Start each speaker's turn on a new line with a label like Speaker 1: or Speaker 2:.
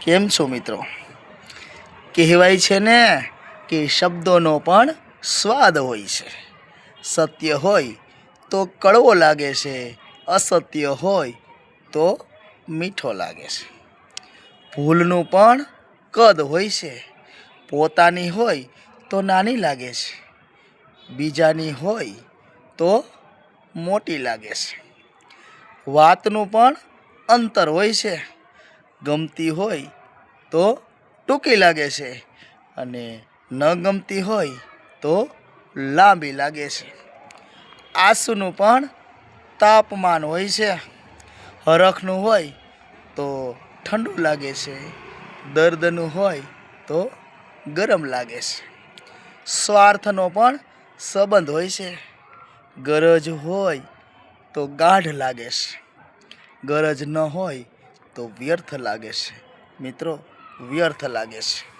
Speaker 1: કેમ છો મિત્રો? કહેવાય છે ને કે શબ્દોનો પણ સ્વાદ હોય છે. સત્ય હોય તો કડવો લાગે છે, અસત્ય હોય તો મીઠો લાગે છે. ભૂલનું પણ કદ હોય છે, પોતાની હોય તો નાની લાગે છે, બીજાની હોય તો મોટી લાગે છે. વાતનું પણ અંતર હોય છે. ગમતી હોય તો ટૂંકી લાગે છે અને ન ગમતી હોય તો લાંબી લાગે છે. આંસુનું પણ તાપમાન હોય છે. હરખનું હોય તો ઠંડુ લાગે છે. દર્દનું હોય તો ગરમ લાગે છે. સ્વાર્થનો પણ સંબંધ હોય છે. ગરજ હોય તો ગાઢ લાગે છે. ગરજ ન હોય તો વ્યર્થ લાગે છે. મિત્રો વ્યર્થ લાગે છે.